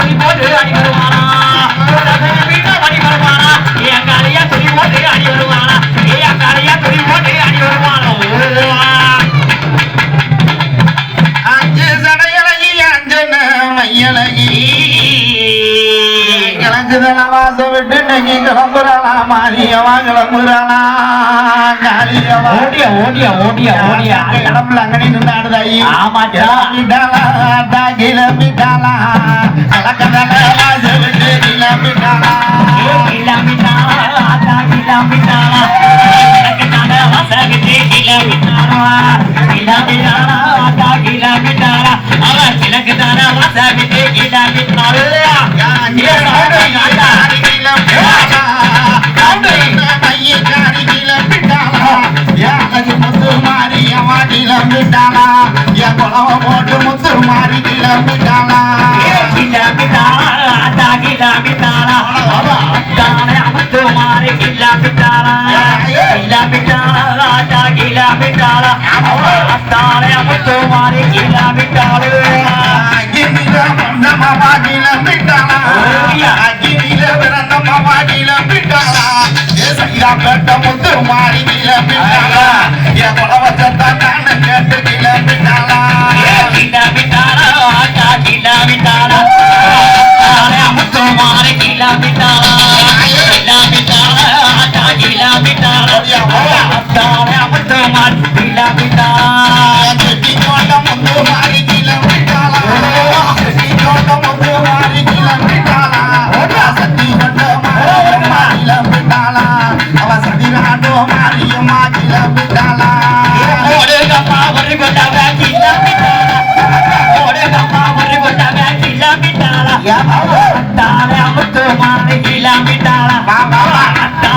I கிழக்குதல வாசம் விட்டு இன்னைக்கு கிளம்புறாளா மாரியவா கிளம்புறாளா ஓடியா ஓடியா ஓடியா ஓடியா கிளம்புல அங்கனே ஆமாச்சா கிளம்பிட்டாளா கிளம்பிட்டாளா கிழக்குதல வாசம் மாறி கிளம்பிட்டாளா கிளம்பிட்டாளா ஆத்தா கிளம்பிட்டாளா அவ அத்தானை அமுத்து மாறி கிளம்பிட்டாளா அகில பிறந்த மாமா கிளம்பிட்டாளா அகில பிறந்த மாமா கிளம்பிட்டாளா ஏ சையா பெட்ட முத்து மாறி என் குலவசத்தான் நான் கேட்டு சதி நாட்டு மாரியம்மா ஓடுகப்பா ஒரு கொண்டாக கிளம்பிட்டாளா ஓடுகப்பா ஒரு கொண்டாக கிளம்பிட்டாளா அத்தானை அமுத்து மாறி கிளம்பிட்டாளா அத்தானை அமுத்து